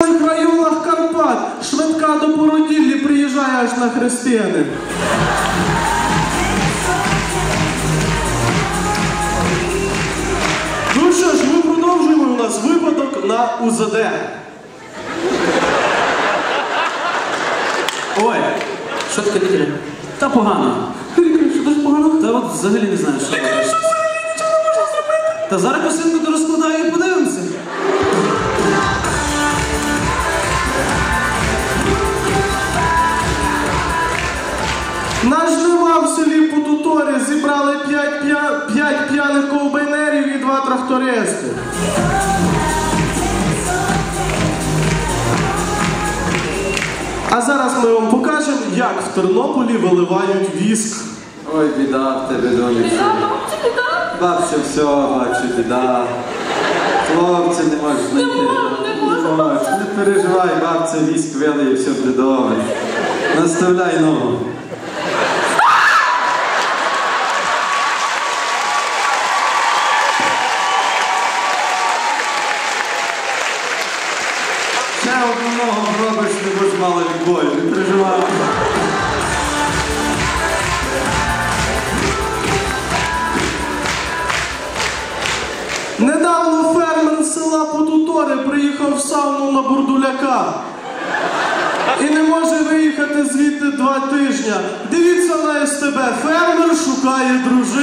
В районах Карпат швидка до породіллі приїжджає аж на хрестини. Ну що ж, ми продовжуємо. У нас випадок на УЗД. Ой, що таке дитя? Та погано. Що дуже погано? Та от взагалі не знаю, що. Та зараз косинку розкладаю і подивимося. На жнива в селі Путуторі зібрали 5 п'я... п'ять п'яних ковбайнерів і два трактористи. А зараз ми вам покажемо, як в Тернополі виливають віск. Ой, біда в тебе, донечко. Біда, бабці, біда. Бабця все, бачу, біда. Хлопці не можеш знайти. Не можу, не можу. Не переживай, бабця віск вели і все буде добре. Наставляй ногу. Ще одну ногу робиш, не будеш мало болю. Не переживай. Недавно фермер з села Потутори приїхав в сауну на бурдуляка. І не може виїхати звідти два тижні. Дивіться на СТБ. Фермер шукає дружину.